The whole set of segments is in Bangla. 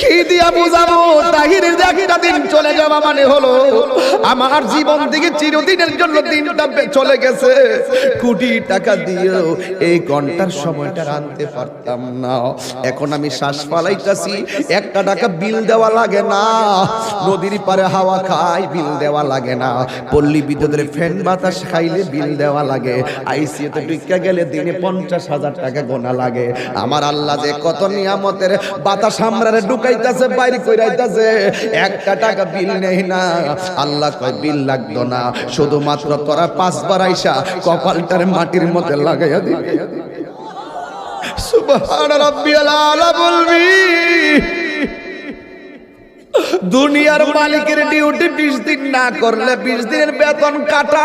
কি দিয়া বুঝাবো? তাহিরের দিন চলে যাওয়া মানে হলো, আমার জীবন থেকে চিরদিনের জন্য দিনটা চলে গেছে। কোটি টাকা দিয়েও এই ঘণ্টার সময়টা আনতে পারতাম না। এখন আমি শ্বাস একটা টাকা বিল দেওয়া লাগে না। নদীর পারে হাওয়া খাই বিল দেওয়া লাগে না। পল্লী বিদ্যুতের ফ্যান বাতাস খাইলে বিল দেওয়া লাগে। আইসিএতে ঢুকা গেলে দিনে পঞ্চাশ হাজার টাকা গোনা লাগে। আমার আল্লাহ যে কত নিয়ামতের বাতাস আমরারে ঢুকাইতাছে, বাইরে কইরাইতাছে, একটা টাকা বিল নেই না। আল্লাহ কয়, বিল লাগতো না। শুধুমাত্র তোরা পাঁচবার আইসা কপালটার মাটির মধ্যে লাগাইয়া দিবি। সুবহান রাব্বিয়াল আলা বলবি দুনিয়ার মালিকের ডিউটি বিশ দিন না করলে বিশ দিনের বেতন কাটা।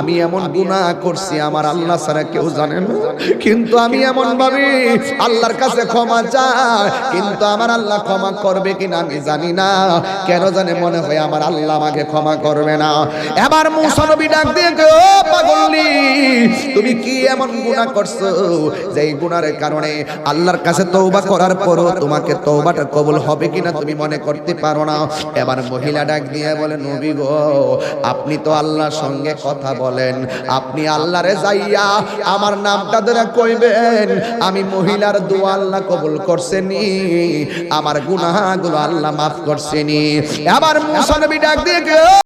আমি এমন গুণা করছি আমার আল্লাহ ছাড়া কেউ জানে না। কিন্তু আমি এমন ভাবি আল্লাহর কাছে ক্ষমা চাই। কিন্তু আমার আল্লাহ ক্ষমা করবে কিনা আমি জানি না। কেন জানে মনে হয় আমার আল্লাহ আমাকে ক্ষমা করবে না। এবার মুসলবি ডাক দিয়ে পাগলি তুমি কি এমন গুনাহ করছ? যে গুনার কারণে আল্লাহর কাছে তওবা করার পরও তোমাকে তওবাটা কবুল হবে কিনা তুমি মনে করতে পারো না। এবার মহিলা ডাক দিয়ে বলে, নবী গো, আপনি তো আল্লাহর সঙ্গে কথা বলেন। আপনি আল্লাহরে যাইয়া আমার নামটা ধরে কইবেন। আমি মহিলার দোয়া আল্লাহ কবুল করছেনি। আমার গুনাহগুলো আল্লাহ মাফ করছেনি। এবার মুসা নবী ডাক দিয়ে